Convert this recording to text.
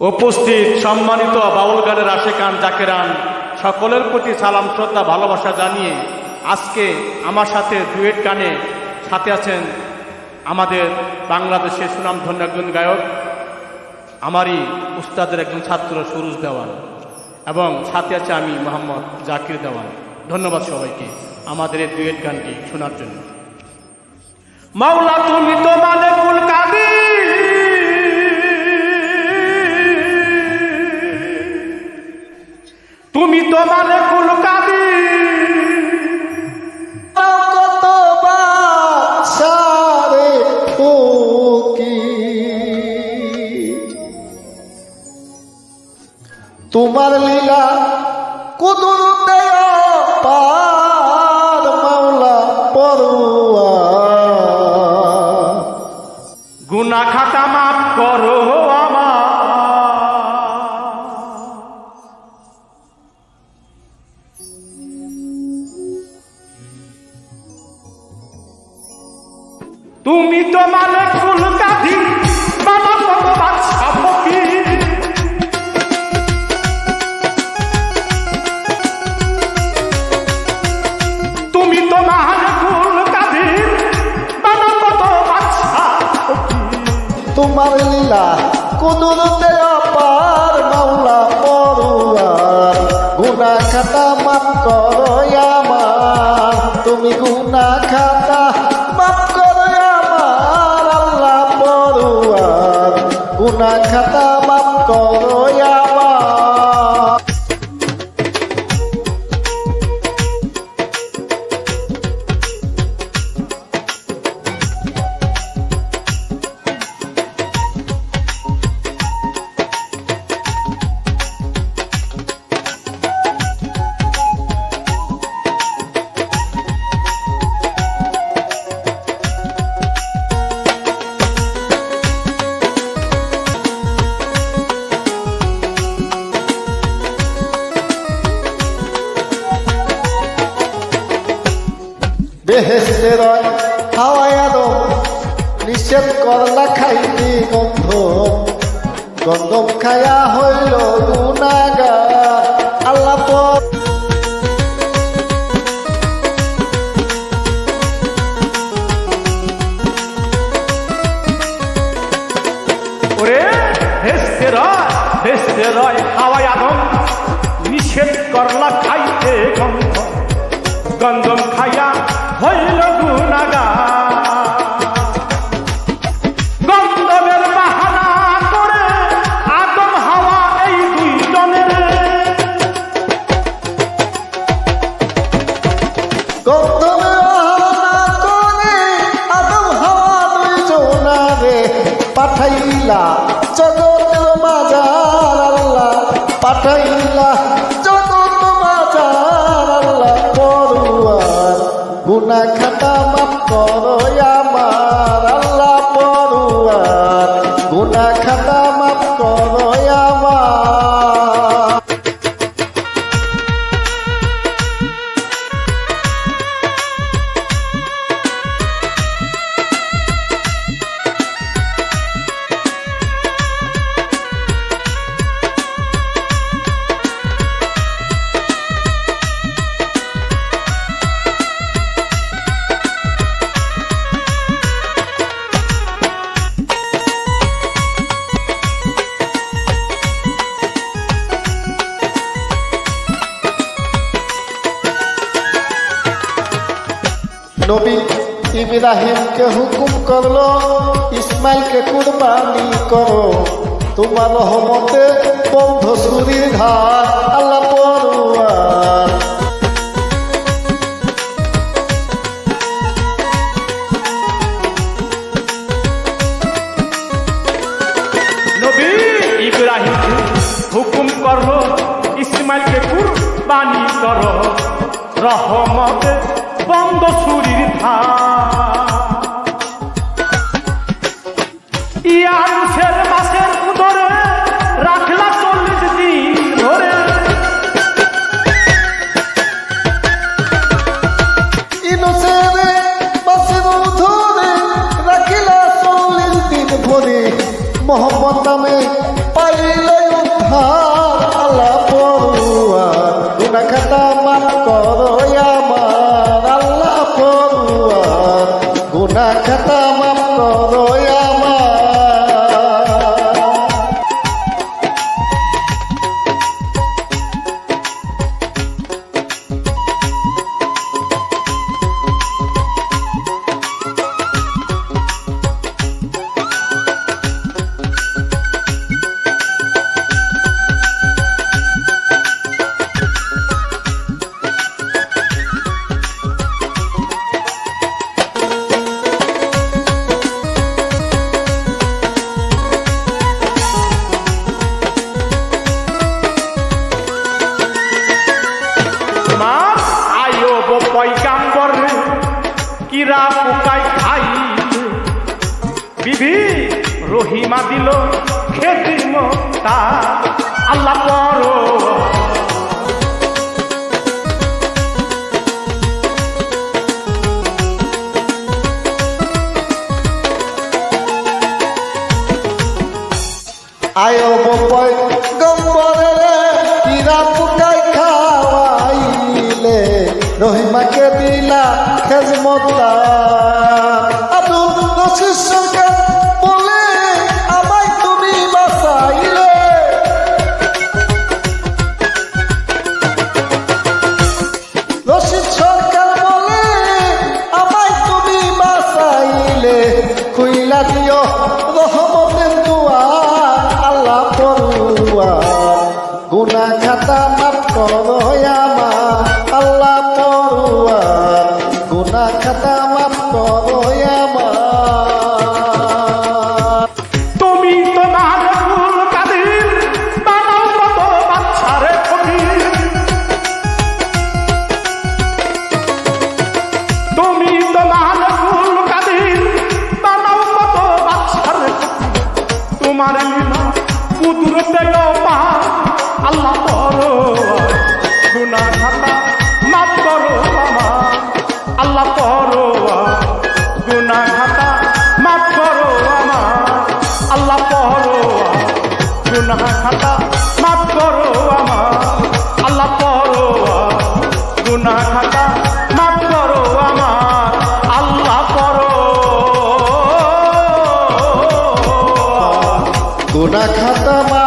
উপস্থিত সম্মানিত বাউল গানের আশেকান জাকেরান, সকলের প্রতি সালাম, শ্রদ্ধা, ভালোবাসা জানিয়ে আজকে আমার সাথে ডুয়েট গানে সাথে আছেন আমাদের বাংলাদেশের সুনামধন্য একজন গায়ক, আমারই উস্তাদের একজন ছাত্র সুরুজ দেওয়ান এবং সাথে আছে আমি মোহাম্মদ জাকির দেওয়ান। ধন্যবাদ সবাইকে আমাদের এই ডুয়েট গানটি শোনার জন্য। মাওলা, তুমি তো মালেকুল তোমার লীলা কুদুর মাওলা পড়ুয়া গুনা খাতা মাফ করো। তোমার লীলা কুদুরতে অপার মাওলা পড়ুয়ার গুণা খাতা মাপ করো আমার, তুমি গুণা খাতা মাপ করো আমার, আল্লাহ পড়ুয়ার গুনা খাতা বেহেস্তে রয়, হাওয়ায় আলো নিষেধ করলা খাইতে গন্ধ। গন্ধম খায়া হইল গুনাগা রয় হাওয়ায় আদম নিষেধ করলা পাঠাইলা জগতের ইব্রাহিমকে হুকুম করল, ইসমাইলকে কুরবানি করো। তোমার রহমতে বন্ধ সুরির ঘাট, আল্লাহ পড়ুয়ার হুকুম করো ইসমাইলকে কুরবানি করো। রহমত বন্ধ সুরির ইয়ানুসের মাসের উদরে রাখলা চল্লিশ দিন ধরে। ইনুসের মাসের উদরে রাখিলা চল্লিশ দিন ভরে মোহাম্মদ নামে পাইলে উদ্ধার আল্লাহ পড়ুয়ার গুণা খাতা মাফ করো আমার আল্লাহ পড়ুয়ার গুণা খাতা মাফ করো আমার মহিমা দিল, খেতির মোতা আল্লাহ পর আয় বপয় গম্বরে কিরা পুকাই খাওয়াইলে। রহিমাকে দিলা খেজমতা মোটা খাতা